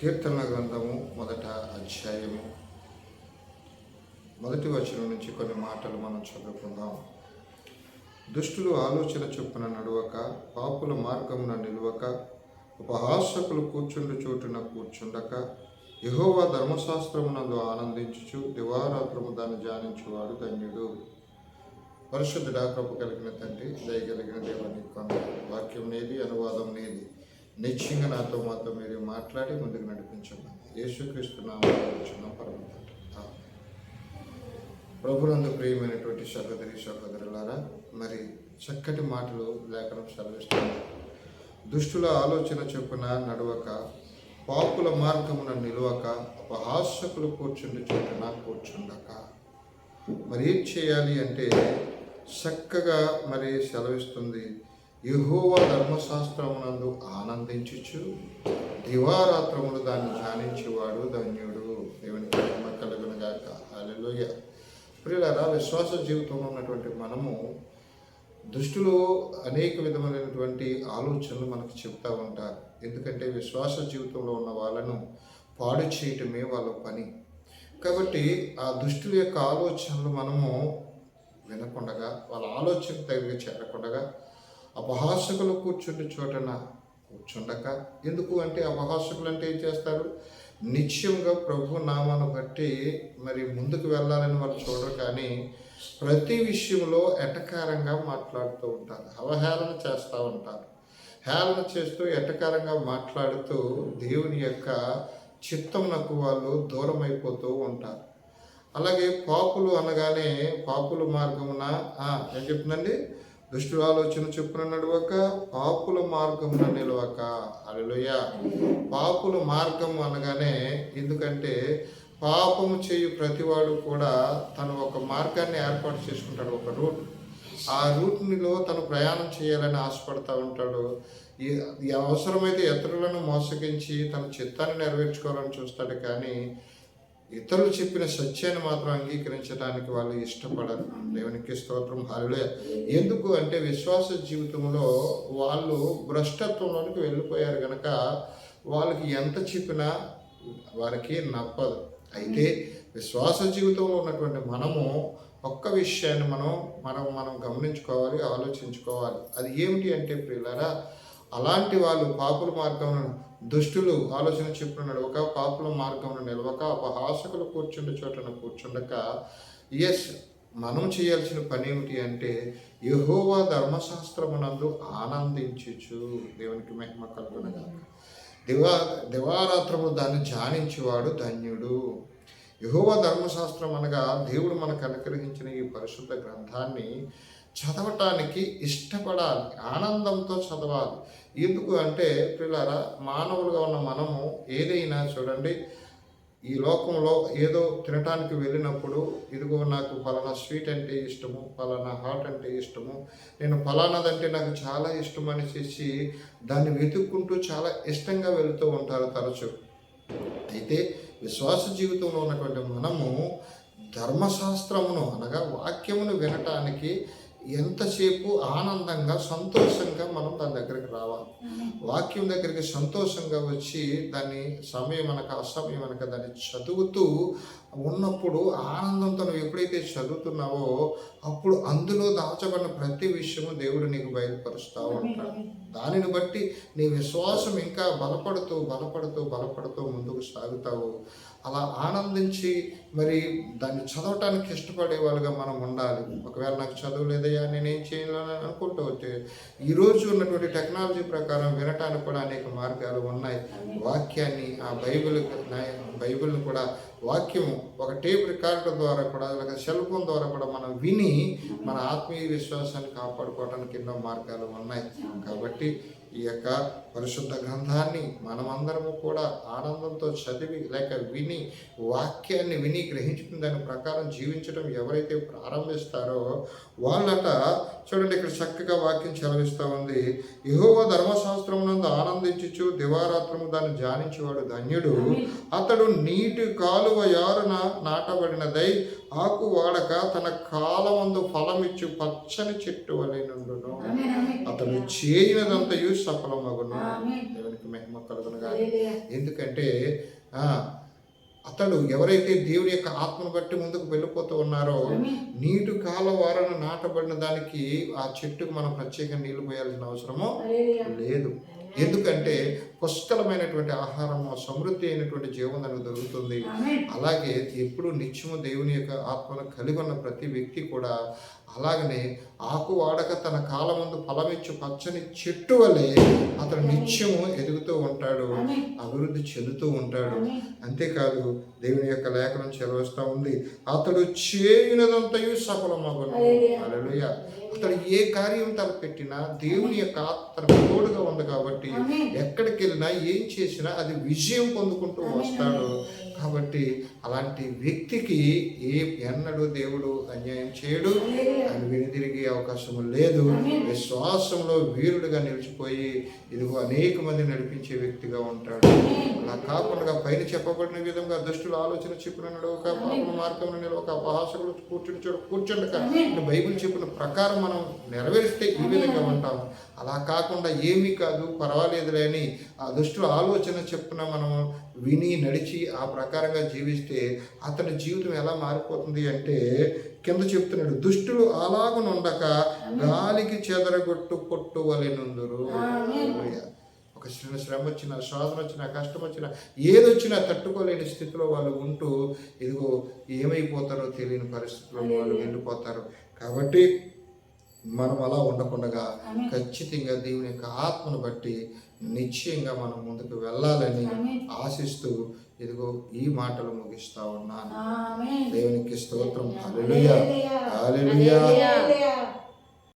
కీర్తన గ్రంథము మొదట అధ్యాయము. మొదటి వచనం నుంచి కొన్ని మాటలు మనం చదువుకుందాం. దుష్టులు ఆలోచన చొప్పున నడవక పాపుల మార్గమున నిలవక ఉపహాసకులు కూర్చుండు చోటున కూర్చుండక యహోవా ధర్మశాస్త్రమునందు ఆనందించుచు దివారాత్రము దాన్ని ధ్యానించువాడు ధన్యుడు. పరిశుద్ధుడా కృప కలిగిన తండ్రి దయగలిగిన దేవాన్ని కొంద వాక్యం నేది అనువాదం నేది. నిశ్చయంగా నాతో మాతో మీరు మాట్లాడి ముందుకు నడిపించమని యేసుక్రీస్తు నామం పరమ తండ్రి. ప్రభునందు ప్రియమైనటువంటి సహోదరి సహోదరులారా మరి చక్కటి మాటలు లేఖనం సెలవిస్తుంది. దుష్టుల ఆలోచన చొప్పున నడవక పాపుల మార్గమున నిలవక అపహాసకులు కూర్చుండి చోటున కూర్చుండక. మరి ఏం చేయాలి అంటే చక్కగా మరి సెలవిస్తుంది. యహోవ ధర్మశాస్త్రమునందు ఆనందించుచు దివారాత్రములు దాన్ని ధ్యానించేవాడు ధన్యుడు. దేవుని ప్రేమ కలుగునుగాక. హల్లెలూయ. ప్రియులారా విశ్వాస జీవితంలో ఉన్నటువంటి మనము దుష్టులు అనేక విధమైనటువంటి ఆలోచనలు మనకు చెప్తా ఉంటారు. ఎందుకంటే విశ్వాస జీవితంలో ఉన్న వాళ్ళను పాడు చేయటమే వాళ్ళ పని. కాబట్టి ఆ దుష్టుల యొక్క ఆలోచనలు మనము వినకుండగా వాళ్ళ ఆలోచన తగిన చేరకుండగా అపహాసకులు కూర్చుండి చోటన కూర్చుండక. ఎందుకు అంటే అపహాసకులు అంటే ఏం చేస్తారు? నిత్యంగా ప్రభు నామాను బట్టి మరి ముందుకు వెళ్ళాలని వాళ్ళు చూడరు కానీ ప్రతి విషయంలో ఎటకారంగా మాట్లాడుతూ ఉంటారు. అవహేళన చేస్తూ ఉంటారు. హేళన చేస్తూ ఎటకారంగా మాట్లాడుతూ దేవుని యొక్క చిత్తమునకు వాళ్ళు దూరం అయిపోతూ ఉంటారు. అలాగే పాపులు అనగానే పాపుల మార్గమున ఏం చెప్తుందండి? దుష్టు ఆలోచన చెప్పున నడవక పాపుల మార్గమున నిలవక. అలలోయ పాపుల మార్గం అనగానే ఎందుకంటే పాపము చేయు ప్రతివాడు కూడా తను ఒక మార్గాన్ని ఏర్పాటు చేసుకుంటాడు ఒక రూట్. ఆ రూట్నిలో తను ప్రయాణం చేయాలని ఆశపడతా ఉంటాడు. ఈ అవసరమైతే ఇతరులను మోసగించి తన చిత్తాన్ని నెరవేర్చుకోవాలని చూస్తాడు కానీ ఇతరులు చెప్పిన సత్యాన్ని మాత్రం అంగీకరించడానికి వాళ్ళు ఇష్టపడరు. దేవునికి స్తోత్రం. హాలిడే ఎందుకు అంటే విశ్వాస జీవితంలో వాళ్ళు భ్రష్టత్వంలోనికి వెళ్ళిపోయారు కనుక వాళ్ళకి ఎంత చెప్పినా వారికి నప్పదు. అయితే విశ్వాస జీవితంలో ఉన్నటువంటి మనము ఒక్క విషయాన్ని మనం మనం మనం గమనించుకోవాలి ఆలోచించుకోవాలి. అది ఏమిటి అంటే పిల్లరా అలాంటి వాళ్ళు పాపుల మార్గంలో దుష్టులు ఆలోచన చెప్పున నడవక పాపుల మార్గమును నిలవక అపహాసకులు కూర్చుండే చోటన కూర్చుండక ఎస్ మనం చేయాల్సిన పని ఏమిటి అంటే యహోవా ధర్మశాస్త్రమునందు ఆనందించచ్చు దేవునికి మహిమ కలుగునగా దివా దివారాత్రము దాన్ని ధ్యానించేవాడు ధన్యుడు. యహోవ ధర్మశాస్త్రం అనగా దేవుడు మనకు అనుగ్రహించిన ఈ పరిశుద్ధ గ్రంథాన్ని చదవటానికి ఇష్టపడాలి ఆనందంతో చదవాలి. ఎందుకు అంటే పిల్లరా మానవులుగా ఉన్న మనము ఏదైనా చూడండి ఈ లోకంలో ఏదో తినటానికి వెళ్ళినప్పుడు ఇదిగో నాకు ఫలానా స్వీట్ అంటే ఇష్టము ఫలానా హాట్ అంటే ఇష్టము నేను ఫలానాదంటే నాకు చాలా ఇష్టం అని చేసి దాన్ని వెతుక్కుంటూ చాలా ఇష్టంగా వెళుతూ ఉంటారు తరచు. అయితే విశ్వాస జీవితంలో ఉన్నటువంటి మనము ధర్మశాస్త్రమును అనగా వాక్యమును వినటానికి ఎంతసేపు ఆనందంగా సంతోషంగా మనం దాని దగ్గరికి రావాలి. వాక్యం దగ్గరికి సంతోషంగా వచ్చి దాన్ని సమయం అనక అసమయం అనక దాన్ని చదువుతూ ఉన్నప్పుడు ఆనందంతో నువ్వు ఎప్పుడైతే చదువుతున్నావో అప్పుడు అందులో దాచబడిన ప్రతి విషయము దేవుడు నీకు బయలుపరుస్తూ ఉంటాడు. దానిని బట్టి నీ విశ్వాసం ఇంకా బలపడుతూ బలపడుతూ బలపడుతూ ముందుకు సాగుతావు. అలా ఆనందించి మరి దాన్ని చదవటానికి ఇష్టపడే వాళ్ళుగా మనం ఉండాలి. ఒకవేళ నాకు చదువు లేదయ్యా నేనేం చేయాలని అనుకుంటూ వస్తే ఈరోజు ఉన్నటువంటి టెక్నాలజీ ప్రకారం వినటానికి కూడా అనేక మార్గాలు ఉన్నాయి. వాక్యాన్ని ఆ బైబిల్ బైబిల్ని కూడా వాక్యము ఒక టేప్ రికార్డర్ ద్వారా కూడా లేక సెల్ ఫోన్ ద్వారా కూడా మనం విని మన ఆత్మీయ విశ్వాసాన్ని కాపాడుకోవడానికి ఎన్నో మార్గాలు ఉన్నాయి. కాబట్టి ఈ యొక్క పరిశుద్ధ గ్రంథాన్ని మనమందరము కూడా ఆనందంతో చదివి లేక విని వాక్యాన్ని విని గ్రహించుకుని దాని ప్రకారం జీవించడం ఎవరైతే ప్రారంభిస్తారో వాళ్ళట చూడండి ఇక్కడ చక్కగా వాక్యం చదివిస్తూ ఉంది. యహోవ ధర్మశాస్త్రమునందు ఆనందించుచు దివారాత్రము దాన్ని ధ్యానించేవాడు ధన్యుడు. అతడు నీటి కాలువ యారున నాటబడినదై ఆకు వాడక తన కాలమందు ఫలమిచ్చు పచ్చని చెట్టు వలె నుండును. అతడు చేయనదంతయు సఫలమగును. దేవునికి మహిమ కలుగును కానీ ఎందుకంటే ఆ, అతడు ఎవరైతే దేవుని యొక్క ఆత్మను బట్టి ముందుకు వెళ్ళిపోతూ ఉన్నారో నీటి కాలవారన నాటబడిన దానికి ఆ చెట్టుకు మనం ప్రత్యేక నీళ్ళు పోయాల్సిన అవసరము లేదు. ఎందుకంటే పుష్కలమైనటువంటి ఆహారము సమృద్ధి అయినటువంటి జీవం దానికి దొరుకుతుంది. అలాగే ఎప్పుడు నిత్యము దేవుని యొక్క ఆత్మను కలిగి ఉన్న ప్రతి వ్యక్తి కూడా అలాగనే ఆకు వాడక తన కాలమందు ఫలమిచ్చు పచ్చని చెట్టు వలె అతను నిత్యము ఎదుగుతూ ఉంటాడు అభివృద్ధి చెందుతూ ఉంటాడు. అంతేకాదు దేవుని యొక్క లేఖనం చెలవస్తూ ఉంది. అతడు చేయునదంతయు సఫలమగును. హల్లెలూయా అతడు ఏ కార్యం తలపెట్టినా దేవుని యొక్క ఆత్మ తోడుగా ఉంది కాబట్టి ఎక్కడికి వెళ్ళినా ఏం చేసినా అది విజయం పొందుకుంటూ వస్తాడు. కాబట్టి అలాంటి వ్యక్తికి ఏ ఎన్నడూ దేవుడు అన్యాయం చేయడు ఆయన వెనుదిరిగే అవకాశం లేదు. విశ్వాసంలో వీరుడుగా నిలిచిపోయి ఇదిగో అనేక మంది నడిపించే వ్యక్తిగా ఉంటాడు. అలా కాకుండా పైన చెప్పబడిన విధంగా దుష్టుల ఆలోచన చెప్పిన నడవక పాపల మార్గంలో నిలవక అపహాసకులు కూర్చుని చూడ కూర్చుండక బైబిల్ చెప్పిన ప్రకారం మనం నెరవేరిస్తే ఈ విధంగా ఉంటాం. అలా కాకుండా ఏమీ కాదు పర్వాలేదులే అని ఆ దుష్టుల ఆలోచన చెప్పున మనం విని నడిచి ఆ ప్రకారంగా జీవిస్తే అతని జీవితం ఎలా మారిపోతుంది అంటే కింద చెప్తున్నాడు దుష్టులు అలాగనుండక గాలికి చెదరగొట్టు పొట్టు వలెనుందురు ఒక చిన్న శ్రమ వచ్చిన శ్వాసన వచ్చిన కష్టం వచ్చిన ఏదొచ్చినా తట్టుకోలేని స్థితిలో వాళ్ళు ఉంటూ ఇదిగో ఏమైపోతారో తెలియని పరిస్థితుల్లో వాళ్ళు వెళ్ళిపోతారు కాబట్టి మనం అలా ఉండకుండా ఖచ్చితంగా దేవుని యొక్క ఆత్మను బట్టి నిశ్చయంగా మనం ముందుకు వెళ్ళాలని ఆశిస్తూ ఇదిగో ఈ మాటలు ముగిస్తా ఉన్నాను. దేవునికి స్తోత్రం. హల్లెలూయా హల్లెలూయా